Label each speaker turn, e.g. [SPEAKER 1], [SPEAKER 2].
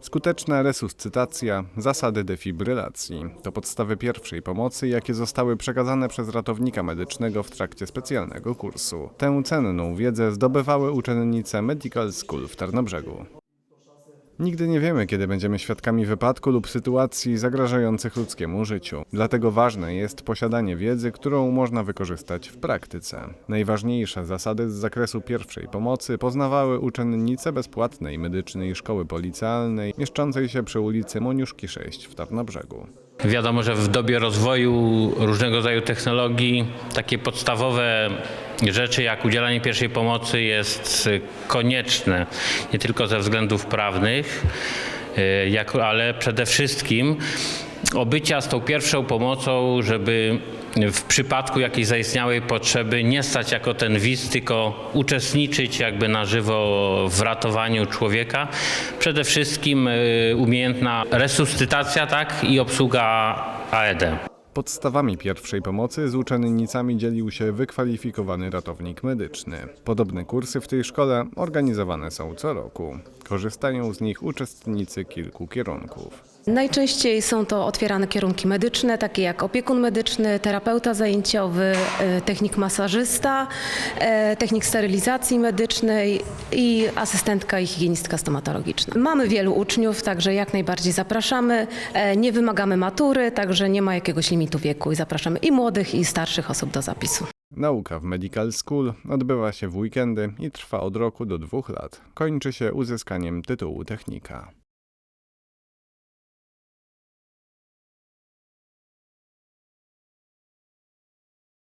[SPEAKER 1] Skuteczna resuscytacja, zasady defibrylacji to podstawy pierwszej pomocy, jakie zostały przekazane przez ratownika medycznego w trakcie specjalnego kursu. Tę cenną wiedzę zdobywały uczennice Medical School w Tarnobrzegu. Nigdy nie wiemy, kiedy będziemy świadkami wypadku lub sytuacji zagrażających ludzkiemu życiu. Dlatego ważne jest posiadanie wiedzy, którą można wykorzystać w praktyce. Najważniejsze zasady z zakresu pierwszej pomocy poznawały uczennice bezpłatnej medycznej szkoły policjalnej mieszczącej się przy ulicy Moniuszki 6 w Tarnobrzegu.
[SPEAKER 2] Wiadomo, że w dobie rozwoju różnego rodzaju technologii takie podstawowe rzeczy jak udzielanie pierwszej pomocy jest konieczne nie tylko ze względów prawnych, y, jak, ale przede wszystkim obycia z tą pierwszą pomocą, żeby w przypadku jakiejś zaistniałej potrzeby nie stać jako ten widz, tylko uczestniczyć jakby na żywo w ratowaniu człowieka. Przede wszystkim y, umiejętna resuscytacja tak, i obsługa E AED.
[SPEAKER 1] Podstawami pierwszej pomocy z uczennicami dzielił się wykwalifikowany ratownik medyczny. Podobne kursy w tej szkole organizowane są co roku. Korzystają z nich uczestnicy kilku kierunków.
[SPEAKER 3] Najczęściej są to otwierane kierunki medyczne, takie jak opiekun medyczny, terapeuta zajęciowy, e, technik masażysta, e, technik sterylizacji medycznej i asystentka i higienistka stomatologiczna. Mamy wielu uczniów, także jak najbardziej zapraszamy. E, Nie wymagamy matury, także nie ma jakiegoś limitu wieku i zapraszamy i młodych, i starszych osób do zapisu.
[SPEAKER 1] Nauka w Medical School odbywa się w weekendy i trwa od roku do dwóch lat. Kończy się uzyskaniem tytułu technika.